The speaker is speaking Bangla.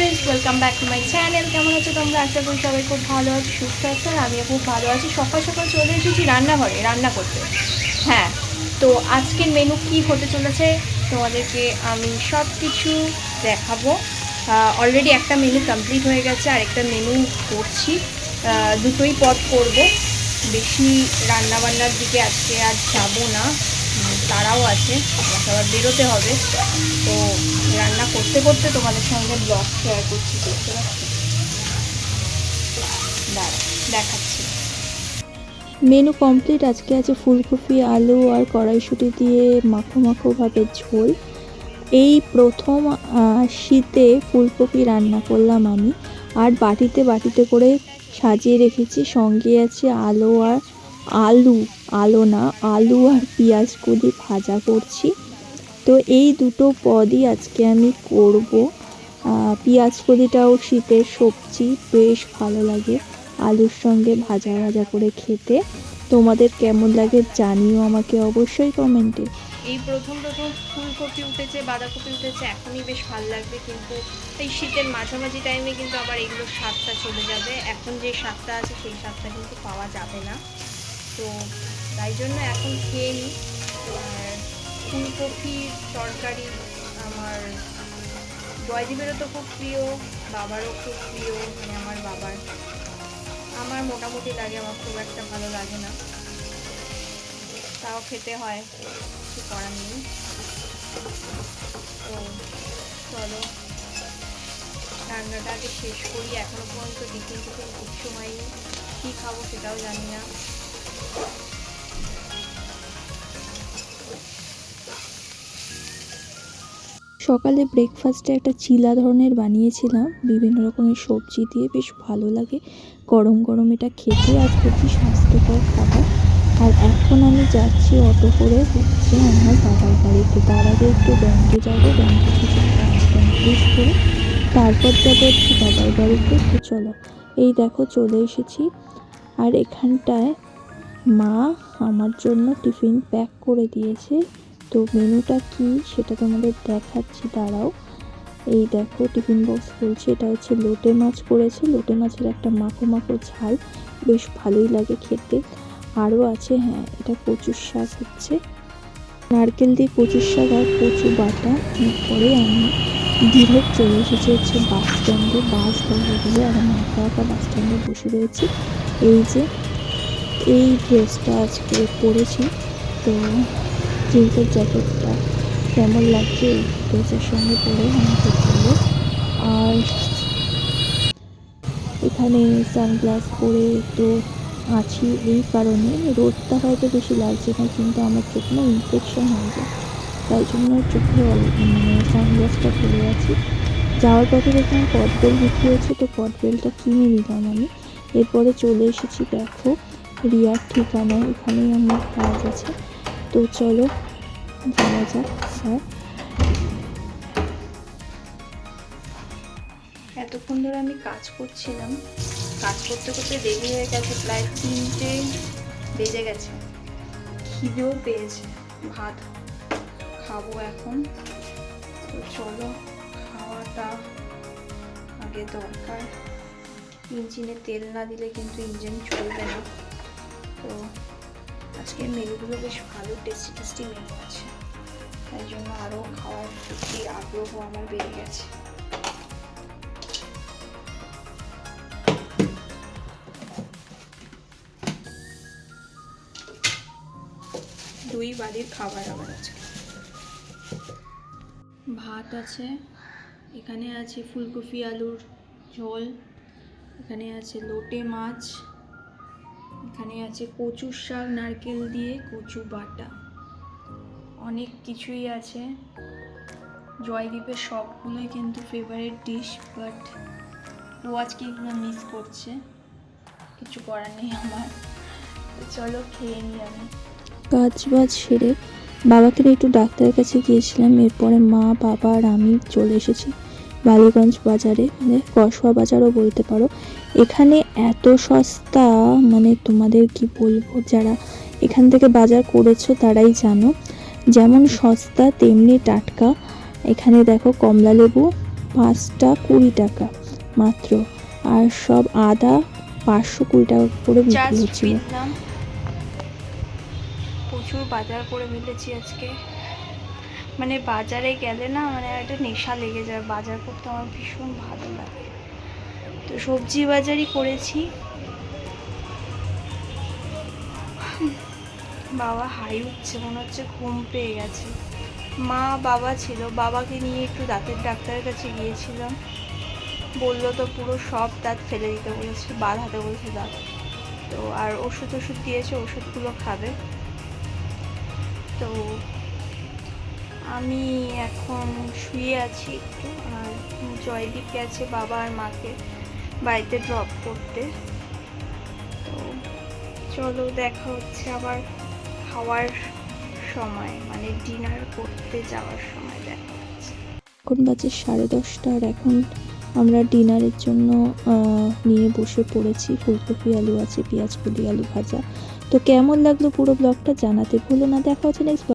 Friends welcome back to my channel কেমন আছো তোমরা? আশা করি সবাই খুব ভালো আছো, সুস্থ আছো, আর আমিও খুব ভালো আছি। সকাল সকাল চলে এসেছি রান্নাঘরে, রান্না করতে। হ্যাঁ তো আজকের মেনু কি হতে চলেছে? তোমাদেরকে আমি সব কিছু দেখাবো অলরেডি একটা মেনু কমপ্লিট হয়ে গেছে আর একটা মেনু করছি দুটোই পদ করব। বেশি রান্নাবান্নার দিকে আজকে আর যাব না। তারাও আছে আমাকে আবার বেরোতে হবে। তো রান্না করতে করতে তোমাদের সঙ্গে ব্লগ শেয়ার করছি, দেখতে পাচ্ছি। দেখাচ্ছি। মেনু কমপ্লিট আজকে আছে ফুলকপি, আলু আর কড়াইশুঁটি দিয়ে মাখো মাখো ভাবে ঝোল। এই প্রথম শীতে ফুলকপি রান্না করলাম আমি। আর বাটিতে বাটিতে করে সাজিয়ে রেখেছি। সঙ্গে আছে আলু আর আলু আলো না আলু আর পেঁয়াজ কলি ভাজা করছি। তো এই দুটো পদই আজকে আমি করব। পেঁয়াজ কলিটাও শীতের সবজি, বেশ ভালো লাগে আলুর সঙ্গে ভাজা ভাজা করে খেতে। তোমাদের কেমন লাগে জানিও আমাকে অবশ্যই কমেন্টে। এই প্রথম প্রথম ফুলকপি উঠেছে, বাঁধাকপি উঠেছে, এখনই বেশ ভালো লাগবে কিন্তু এই শীতের মাঝামাঝি টাইমে কিন্তু আবার এগুলোর স্বাদটা চলে যাবে। এখন যে স্বাদটা আছে সেই স্বাদটা কিন্তু পাওয়া যাবে না। তো তাই জন্য এখন খেয়ে নিই। ফুলকপির তরকারি আমার জয়দীপেরও তো খুব প্রিয়, বাবারও খুব প্রিয় মানে আমার বাবার। আমার মোটামুটি লাগে, আমার খুব একটা ভালো লাগে না। তাও খেতে হয়, কিছু করার নেই। তো চলো, রান্নাটা আগে শেষ করি। এখনও পর্যন্ত টিফিন টিফিন কিচ্ছু হয়নি কী খাব সেটাও জানি না। সকালে ব্রেকফাস্টে একটা চিলা ধরনের বানিয়েছিলাম। বিভিন্ন রকমের সবজি দিয়ে বেশ ভালো লাগে। গরম গরম এটা খেতে আর খুবই স্বাস্থ্যকর খাবার। আর এখন আমি যাচ্ছি অটো করে হচ্ছে আমার বাবার বাড়িতে। তার আগে একটু ব্যাংকে যাব। ব্যাংকে কিছু কাজ কমপ্লিট করে তারপর যাব হচ্ছে বাবার বাড়িতে। তো চলো, এই দেখো চলে এসেছি। আর এখানটায় মা আমার জন্য টিফিন প্যাক করে দিয়েছে। তো মেনুটা কি সেটা তোমাদের দেখাচ্ছি, দাঁড়াও। এই দেখো, টিফিন বক্স বলছে এটা হচ্ছে লোটে মাছ করেছে। লোটে মাছের একটা মাখো মাখো ঝাল। বেশ ভালোই লাগে খেতে। আরও আছে হ্যাঁ এটা কচুর শাক হচ্ছে। নারকেল দিয়ে কচুর শাক আর কচু বাটা। এরপরে আমি ডিরেক্ট চলে এসেছি হচ্ছে বাস স্ট্যান্ডে বাস ধরে দিয়ে আর আমি একা একা বাস স্ট্যান্ডে বসে রয়েছি। এই যে এই ড্রেসটা আজকে পরেছি। তো জিন্সের জ্যাকেটটা কেমন লাগছে এই ড্রেসের সঙ্গে পরে আমাকে বলল আর এখানে সানগ্লাস পরে একটু আছি এই কারণে। রোদটা হয়তো বেশি লাগছে না, কিন্তু আমার চোখে না ইনফেকশন হয়ে যায়। তাই জন্য চোখে মানে সানগ্লাসটা পরে আছি। যাওয়ার পথে দেখলাম কটবেল বিক্রি হচ্ছে, তো কটবেলটা কিনে নিলাম আমি। এরপরে চলে এসেছি, দেখো। রিয়ার ঠিকানায় এখানেই আমার কাজ আছে। তো চলো, যাওয়া যাক আর এতক্ষণ ধরে আমি কাজ করছিলাম। কাজ করতে করতে দেরি হয়ে গেছে, প্রায় তিনটে বেজে গেছে। খিদেও পেয়েছে। ভাত খাব এখন। তো চলো, খাওয়াটা আগে দরকার। ইঞ্জিনে তেল না দিলে কিন্তু ইঞ্জিন চলবে না। আজকের মেনুগুলো বেশ ভালো টেস্টি টেস্টি মেনু আছে। তাই জন্য আরও খাওয়ার প্রতি আগ্রহ আমার বেড়ে গেছে। দুই বাড়ির খাবার আমার আজকে। ভাত আছে, এখানে আছে ফুলকপি, আলুর ঝোল, এখানে আছে লোটে মাছ এখানে আছে কচুর শাক, নারকেল দিয়ে কচু বাটা। অনেক কিছুই আছে। জয়দীপের সবগুলোই কিন্তু ফেভারিট ডিশ বাট ও আজকে এগুলো মিস করছে। কিছু করার নেই আমার। চলো খেয়ে নিই আমি। কাজ বাজ সেরে বাবাকে একটু ডাক্তারের কাছে গিয়েছিলাম। এরপরে মা, বাবা আর আমি চলে এসেছি বালিগঞ্জ বাজারে। মানে কসবা বাজারও বলতে পারো। এখানে এত সস্তা? মানে তোমাদের কি বলব? যারা এখান থেকে বাজার করেছ তারাই জানো। যেমন সস্তা তেমনি টাটকা। এখানে দেখো কমলা লেবু পাঁচটা কুড়ি টাকা মাত্র। আর সব আদা পাঁচশো কুড়ি টাকা করে বিক্রি হচ্ছিল। প্রচুর বাজার করে মিলেছি আজকে। মানে বাজারে গেলে না মানে একটা নেশা লেগে যায়। বাজার করতে আমার ভীষণ ভালো লাগে। তো সবজি বাজারই করেছি। বাবা হাই উঠছে, মনে হচ্ছে ঘুম পেয়ে গেছে। মা বাবা ছিল, বাবাকে নিয়ে একটু দাঁতের ডাক্তারের কাছে গিয়েছিলাম। বলল তো পুরো সব দাঁত ফেলে দিতে বলেছে বাঁধাতে বলেছে দাঁত। তো আর ওষুধ ওষুধ দিয়েছে, ওষুধগুলো খাবে। তো আমি এখন শুয়ে আছি একটু, আর জয়দীপ গেছে বাবা আর মাকে। বাড়িতে ড্রপ করতে। তো চলো দেখা হচ্ছে আবার খাওয়ার সময় মানে ডিনার করতে যাওয়ার সময় দেখা হচ্ছে। এখন বাজে সাড়ে দশটা আর এখন আমরা ডিনারের জন্য নিয়ে বসে পড়েছি। ফুলকপি আলু আছে, পেঁয়াজ কলি, আলু ভাজা। তো কেমন লাগল পুরো ব্লগটা জানাতে ভুলো না। দেখা হচ্ছে নেক্সট